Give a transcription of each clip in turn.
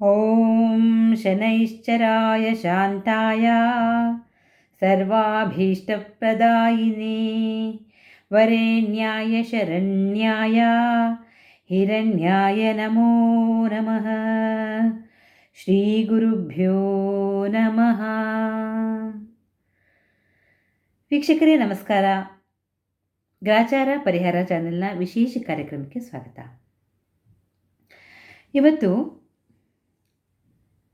ॐ शनैश्चराय शान्ताय सर्वाभीष्टप्रदायिने वरेण्याय शरण्याय हिरण्याय नमो नमः ಶ್ರೀಗುರುಭ್ಯೋ ನಮಃ ವೀಕ್ಷಕರೇ ನಮಸ್ಕಾರ ಗ್ರಾಚಾರ ಪರಿಹಾರ ಚಾನೆಲ್ನ ವಿಶೇಷ ಕಾರ್ಯಕ್ರಮಕ್ಕೆ ಸ್ವಾಗತ ಇವತ್ತು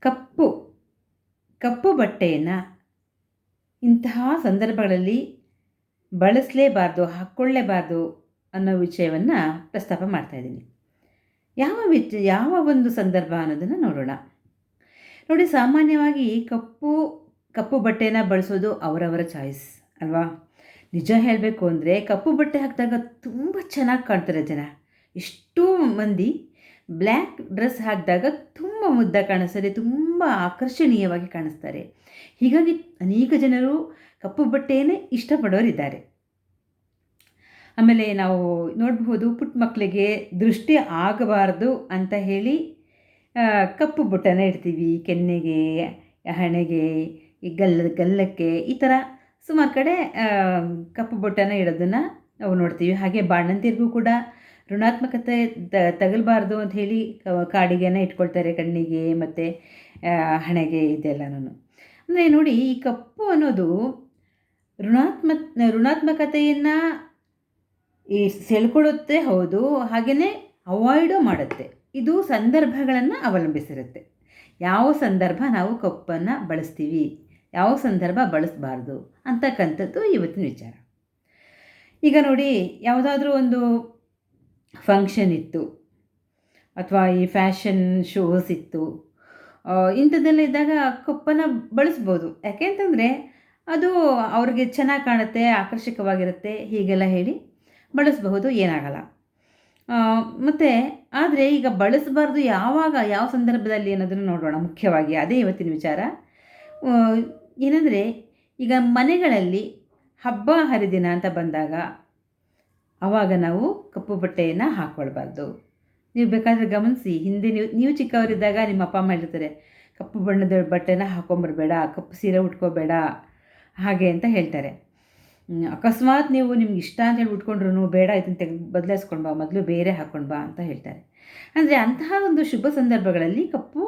ಕಪ್ಪು ಕಪ್ಪು ಬಟ್ಟೆಯನ್ನು ಇಂತಹ ಸಂದರ್ಭಗಳಲ್ಲಿ ಬಳಸಲೇಬಾರ್ದು ಹಾಕ್ಕೊಳ್ಳೇಬಾರ್ದು ಅನ್ನೋ ವಿಷಯವನ್ನು ಪ್ರಸ್ತಾಪ ಮಾಡ್ತಾಯಿದ್ದೀನಿ ಯಾವ ವಿಚ, ಯಾವ ಒಂದು ಸಂದರ್ಭ ಅನ್ನೋದನ್ನು ನೋಡೋಣ. ನೋಡಿ, ಸಾಮಾನ್ಯವಾಗಿ ಕಪ್ಪು ಕಪ್ಪು ಬಟ್ಟೆನ ಬಳಸೋದು ಅವರವರ ಚಾಯ್ಸ್ ಅಲ್ವಾ? ನಿಜ ಹೇಳಬೇಕು ಅಂದರೆ ಕಪ್ಪು ಬಟ್ಟೆ ಹಾಕಿದಾಗ ತುಂಬ ಚೆನ್ನಾಗಿ ಕಾಣ್ತಾರೆ ಜನ. ಎಷ್ಟೋ ಮಂದಿ ಬ್ಲ್ಯಾಕ್ ಡ್ರೆಸ್ ಹಾಕಿದಾಗ ತುಂಬ ಮುದ್ದ ಕಾಣಿಸ್ತಾರೆ, ತುಂಬ ಆಕರ್ಷಣೀಯವಾಗಿ ಕಾಣಿಸ್ತಾರೆ. ಹೀಗಾಗಿ ಅನೇಕ ಜನರು ಕಪ್ಪು ಬಟ್ಟೆಯನ್ನೇ ಇಷ್ಟಪಡೋರಿದ್ದಾರೆ. ಆಮೇಲೆ ನಾವು ನೋಡಬಹುದು ಪುಟ್ಟ ಮಕ್ಕಳಿಗೆ ದೃಷ್ಟಿ ಆಗಬಾರ್ದು ಅಂತ ಹೇಳಿ ಕಪ್ಪು ಬುಟ್ಟನ ಇಡ್ತೀವಿ, ಕೆನ್ನೆಗೆ, ಹಣೆಗೆ, ಈ ಗಲ್ಲ, ಗಲ್ಲಕ್ಕೆ, ಈ ಥರ ಸುಮಾರು ಕಡೆ ಕಪ್ಪು ಬುಟ್ಟನ ಇಡೋದನ್ನು ನಾವು ನೋಡ್ತೀವಿ. ಹಾಗೆ ಬಾಣಂತಿರಿಗೂ ಕೂಡ ಋಣಾತ್ಮಕತೆ ತಗಲಬಾರ್ದು ಅಂತ ಹೇಳಿ ಕಾಡಿಗೆನ ಇಟ್ಕೊಳ್ತಾರೆ ಕಣ್ಣಿಗೆ ಮತ್ತು ಹಣೆಗೆ ಇದೆಲ್ಲನೂ ಅಂದರೆ ನೋಡಿ ಈ ಕಪ್ಪು ಅನ್ನೋದು ಋಣಾತ್ಮ ಋಣಾತ್ಮಕತೆಯನ್ನು ಈ ಸೆಳ್ಕೊಳ್ಳುತ್ತೆ ಹೌದು ಹಾಗೆಯೇ ಅವಾಯ್ಡು ಮಾಡುತ್ತೆ. ಇದು ಸಂದರ್ಭಗಳನ್ನು ಅವಲಂಬಿಸಿರುತ್ತೆ. ಯಾವ ಸಂದರ್ಭ ನಾವು ಕಪ್ಪನ್ನು ಬಳಸ್ತೀವಿ, ಯಾವ ಸಂದರ್ಭ ಬಳಸಬಾರ್ದು ಅಂತಕ್ಕಂಥದ್ದು ಇವತ್ತಿನ ವಿಚಾರ. ಈಗ ನೋಡಿ, ಯಾವುದಾದ್ರೂ ಒಂದು ಫಂಕ್ಷನ್ ಇತ್ತು. ಅಥವಾ ಈ ಫ್ಯಾಷನ್ ಶೋಸ್ ಇತ್ತು. ಇಂಥದ್ದೆಲ್ಲ ಇದ್ದಾಗ ಕೊಪ್ಪನ ಬಳಸ್ಬೋದು. ಯಾಕೆ ಅಂತಂದರೆ ಅದು ಅವ್ರಿಗೆ ಚೆನ್ನಾಗಿ ಕಾಣುತ್ತೆ, ಆಕರ್ಷಕವಾಗಿರುತ್ತೆ, ಹೀಗೆಲ್ಲ ಹೇಳಿ ಬಳಸಬಹುದು, ಏನಾಗಲ್ಲ. ಮತ್ತು ಆದರೆ ಈಗ ಬಳಸಬಾರ್ದು ಯಾವಾಗ, ಯಾವ ಸಂದರ್ಭದಲ್ಲಿ ಅನ್ನೋದನ್ನು ನೋಡೋಣ ಮುಖ್ಯವಾಗಿ. ಅದೇ ಇವತ್ತಿನ ವಿಚಾರ. ಏನಂದರೆ ಈಗ ಮನೆಗಳಲ್ಲಿ ಹಬ್ಬ ಹರಿದಿನ ಅಂತ ಬಂದಾಗ ಆವಾಗ ನಾವು ಕಪ್ಪು ಬಟ್ಟೆಯನ್ನು ಹಾಕ್ಕೊಳ್ಬಾರ್ದು ನೀವು ಬೇಕಾದರೆ ಗಮನಿಸಿ, ಹಿಂದೆ ನೀವು ನೀವು ಚಿಕ್ಕವರಿದ್ದಾಗ ನಿಮ್ಮ ಅಪ್ಪ ಅಮ್ಮ ಹೇಳ್ತಾರೆ, ಕಪ್ಪು ಬಣ್ಣದ ಬಟ್ಟೆನ ಹಾಕೊಂಬರ್ಬೇಡ, ಕಪ್ಪು ಸೀರೆ ಉಟ್ಕೋಬೇಡ. ಹಾಗೆ ಅಂತ ಹೇಳ್ತಾರೆ. ಅಕಸ್ಮಾತ್ ನೀವು ನಿಮ್ಗೆ ಇಷ್ಟ ಅಂತ ಹೇಳಿ ಉಟ್ಕೊಂಡ್ರು ಬೇಡ, ಇದನ್ನು ತೆಗೆ ಬದಲಾಯಿಸ್ಕೊಂಡು ಬಾ, ಮೊದಲು ಬೇರೆ ಹಾಕ್ಕೊಂಡು ಬಾ ಅಂತ ಹೇಳ್ತಾರೆ. ಅಂದರೆ ಅಂತಹ ಒಂದು ಶುಭ ಸಂದರ್ಭಗಳಲ್ಲಿ ಕಪ್ಪು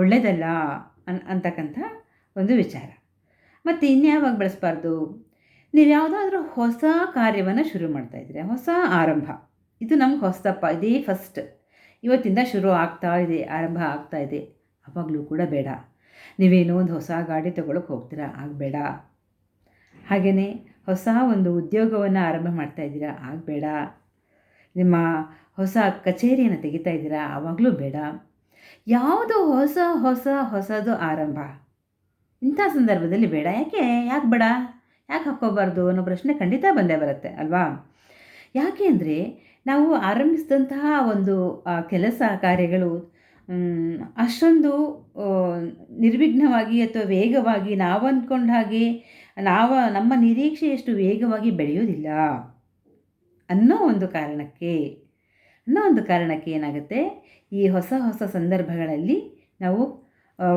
ಒಳ್ಳೆಯದಲ್ಲ ಅನ್, ಅಂತಕ್ಕಂಥ ಒಂದು ವಿಚಾರ. ಮತ್ತು ಇನ್ಯಾವಾಗ ಬಳಸಬಾರ್ದು? ನೀವು ಯಾವುದಾದ್ರೂ ಹೊಸ ಕಾರ್ಯವನ್ನು ಶುರು ಮಾಡ್ತಾ ಮಾಡ್ತಾಯಿದ್ರೆ ಹೊಸ ಆರಂಭ. ಇದು ನಮ್ಗೆ ಹೊಸದಪ್ಪ ಇದೇ ಫಸ್ಟ್ ಇವತ್ತಿಂದ ಶುರು ಆಗ್ತಾ ಇದೆ, ಆರಂಭ ಆಗ್ತಾ ಇದೆ. ಅವಾಗಲೂ ಕೂಡ ಬೇಡ. ನೀವೇನೋ ಒಂದು ಹೊಸ ಗಾಡಿ ತೊಗೊಳಕ್ಕೆ ಹೋಗ್ತೀರಾ? ಆಗಬೇಡ. ಹಾಗೆಯೇ ಹೊಸ ಒಂದು ಉದ್ಯೋಗವನ್ನು ಆರಂಭ ಮಾಡ್ತಾ ಇದ್ದೀರಾ? ಆಗಬೇಡ. ನಿಮ್ಮ ಹೊಸ ಕಚೇರಿಯನ್ನು ತೆಗಿತಾ ಇದ್ದೀರಾ? ಆವಾಗಲೂ ಬೇಡ. ಯಾವುದು ಹೊಸ ಹೊಸ ಹೊಸದು ಆರಂಭ. ಇಂಥ ಸಂದರ್ಭದಲ್ಲಿ ಬೇಡ. ಯಾಕೆ? ಯಾಕೆ ಬೇಡ? ಯಾಕೆ ಹಾಕ್ಕೋಬಾರ್ದು ಅನ್ನೋ ಪ್ರಶ್ನೆ ಖಂಡಿತ ಬಂದೇ ಬರುತ್ತೆ, ಅಲ್ವಾ? ಯಾಕೆ ಅಂದರೆ ನಾವು ಆರಂಭಿಸಿದಂತಹ ಒಂದು ಕೆಲಸ ಕಾರ್ಯಗಳು ಅಷ್ಟೊಂದು ನಿರ್ವಿಘ್ನವಾಗಿ ಅಥವಾ ವೇಗವಾಗಿ ನಾವು ಅಂದ್ಕೊಂಡ ಹಾಗೆ ನಾವು, ನಮ್ಮ ನಿರೀಕ್ಷೆಯಷ್ಟು ವೇಗವಾಗಿ ಬೆಳೆಯೋದಿಲ್ಲ ಅನ್ನೋ ಒಂದು ಕಾರಣಕ್ಕೆ, ಅನ್ನೋ ಒಂದು ಕಾರಣಕ್ಕೆ ಏನಾಗುತ್ತೆ? ಈ ಹೊಸ ಹೊಸ ಸಂದರ್ಭಗಳಲ್ಲಿ ನಾವು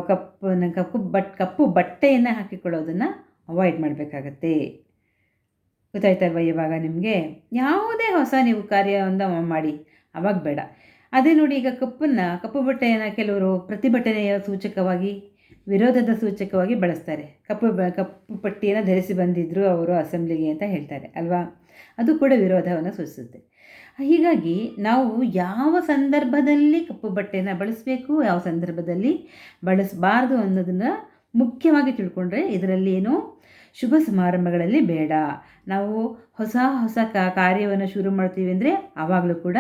ಕಪ್ಪು ಕಪ್ಪು ಬಟ್, ಕಪ್ಪು ಬಟ್ಟೆಯನ್ನು ಹಾಕಿಕೊಳ್ಳೋದನ್ನು ಅವಾಯ್ಡ್ ಮಾಡಬೇಕಾಗತ್ತೆ. ಗೊತ್ತಾಯ್ತಲ್ವ ಇವಾಗ ನಿಮಗೆ? ಯಾವುದೇ ಹೊಸ ನೀವು ಕಾರ್ಯವನ್ನು ಮಾಡಿ. ಅವಾಗ ಬೇಡ. ಅದೇ ನೋಡಿ ಈಗ ಕಪ್ಪನ್ನು, ಕಪ್ಪು ಬಟ್ಟೆಯನ್ನು ಕೆಲವರು ಪ್ರತಿಭಟನೆಯ ಸೂಚಕವಾಗಿ, ವಿರೋಧದ ಸೂಚಕವಾಗಿ ಬಳಸ್ತಾರೆ. ಕಪ್ಪು ಬ, ಕಪ್ಪು ಪಟ್ಟಿಯನ್ನು ಧರಿಸಿ ಬಂದಿದ್ದರು ಅವರು ಅಸೆಂಬ್ಲಿಗೆ ಅಂತ ಹೇಳ್ತಾರೆ, ಅಲ್ವಾ? ಅದು ಕೂಡ ವಿರೋಧವನ್ನು ಸೂಚಿಸುತ್ತೆ. ಹೀಗಾಗಿ ನಾವು ಯಾವ ಸಂದರ್ಭದಲ್ಲಿ ಕಪ್ಪು ಬಟ್ಟೆಯನ್ನು ಬಳಸಬೇಕು, ಯಾವ ಸಂದರ್ಭದಲ್ಲಿ ಬಳಸಬಾರ್ದು ಅನ್ನೋದನ್ನು ಮುಖ್ಯವಾಗಿ ತಿಳ್ಕೊಂಡ್ರೆ ಇದರಲ್ಲಿ ಏನು? ಶುಭ ಸಮಾರಂಭಗಳಲ್ಲಿ ಬೇಡ. ನಾವು ಹೊಸ ಹೊಸ ಕಾರ್ಯವನ್ನು ಶುರು ಮಾಡ್ತೀವಿ ಅಂದರೆ ಆವಾಗಲೂ ಕೂಡ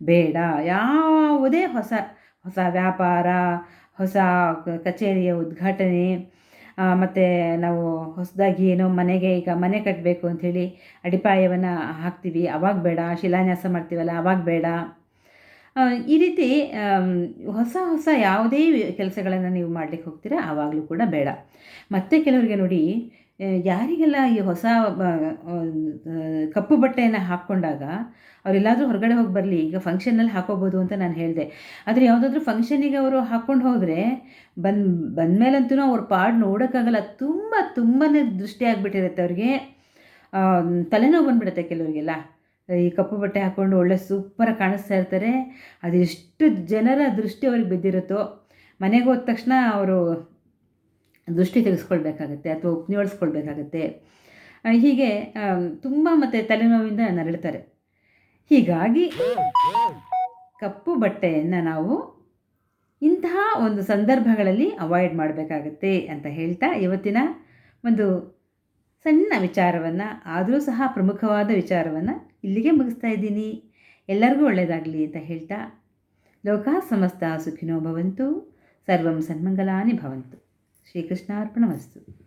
ಬೇಡ. ಯಾವುದೇ ಹೊಸ ಹೊಸ ವ್ಯಾಪಾರ, ಹೊಸ ಕಚೇರಿಯ ಉದ್ಘಾಟನೆ ಮತ್ತು ನಾವು ಹೊಸದಾಗಿ ಏನೋ ಮನೆಗೆ ಈಗ ಮನೆ ಕಟ್ಟಬೇಕು ಅಂಥೇಳಿ ಅಡಿಪಾಯವನ್ನು ಹಾಕ್ತೀವಿ. ಅವಾಗ ಬೇಡ. ಶಿಲಾನ್ಯಾಸ ಮಾಡ್ತೀವಲ್ಲ, ಅವಾಗ ಬೇಡ. ಈ ರೀತಿ ಹೊಸ ಹೊಸ ಯಾವುದೇ ಕೆಲಸಗಳನ್ನು ನೀವು ಮಾಡಲಿಕ್ಕೆ ಹೋಗ್ತೀರಾ, ಆವಾಗಲೂ ಕೂಡ ಬೇಡ. ಮತ್ತೆ ಕೆಲವರಿಗೆ ನೋಡಿ ಯಾರಿಗೆಲ್ಲ ಈ ಹೊಸ ಕಪ್ಪು ಬಟ್ಟೆಯನ್ನು ಹಾಕ್ಕೊಂಡಾಗ, ಅವರೆಲ್ಲಾದರೂ ಹೊರಗಡೆ ಹೋಗಿ ಬರಲಿ, ಈಗ ಫಂಕ್ಷನಲ್ಲಿ ಹಾಕೋಬೋದು ಅಂತ ನಾನು ಹೇಳಿದೆ. ಆದರೆ ಯಾವುದಾದ್ರೂ ಫಂಕ್ಷನಿಗೆ ಅವರು ಹಾಕ್ಕೊಂಡು ಹೋದರೆ, ಬಂದು, ಬಂದಮೇಲಂತೂ ಅವ್ರ ಪಾಡ್ ನೋಡೋಕ್ಕಾಗಲ್ಲ, ತುಂಬ ತುಂಬಾ ದೃಷ್ಟಿ ಆಗಿಬಿಟ್ಟಿರುತ್ತೆ ಅವ್ರಿಗೆ. ತಲೆನೋವು ಬಂದ್ಬಿಡುತ್ತೆ ಕೆಲವರಿಗೆಲ್ಲ. ಈ ಕಪ್ಪು ಬಟ್ಟೆ ಹಾಕ್ಕೊಂಡು ಒಳ್ಳೆ ಸೂಪರಾಗಿ ಕಾಣಿಸ್ತಾ ಇರ್ತಾರೆ. ಅದು ಜನರ ದೃಷ್ಟಿ ಅವ್ರಿಗೆ ಬಿದ್ದಿರುತ್ತೋ, ಮನೆಗೆ ಹೋದ ತಕ್ಷಣ ಅವರು ದೃಷ್ಟಿ ತೆಗೆಸ್ಕೊಳ್ಬೇಕಾಗತ್ತೆ ಅಥವಾ ಉಪ್ನಿಯೋಳಿಸ್ಕೊಳ್ಬೇಕಾಗತ್ತೆ ಹೀಗೆ ತುಂಬ ಮತ್ತು ತಲೆನೋವಿಂದ ನರಳುತ್ತಾರೆ ಹೀಗಾಗಿ ಕಪ್ಪು ಬಟ್ಟೆಯನ್ನು ನಾವು ಇಂತಹ ಒಂದು ಸಂದರ್ಭಗಳಲ್ಲಿ ಅವಾಯ್ಡ್ ಮಾಡಬೇಕಾಗತ್ತೆ ಅಂತ ಹೇಳ್ತಾ ಇವತ್ತಿನ ಒಂದು ಸಣ್ಣ ವಿಚಾರವನ್ನು, ಆದರೂ ಸಹ ಪ್ರಮುಖವಾದ ವಿಚಾರವನ್ನು ಇಲ್ಲಿಗೆ ಮುಗಿಸ್ತಾ ಇದ್ದೀನಿ. ಎಲ್ಲರಿಗೂ ಒಳ್ಳೆಯದಾಗಲಿ ಅಂತ ಹೇಳ್ತಾ, ಲೋಕ ಸಮಸ್ತ ಸುಖಿನೋ ಭವಂತು, ಸರ್ವಂ ಸನ್ಮಂಗಲಾನಿ ಭವಂತು. ಶ್ರೀಕೃಷ್ಣಾರ್ಪಣಮಸ್ತು.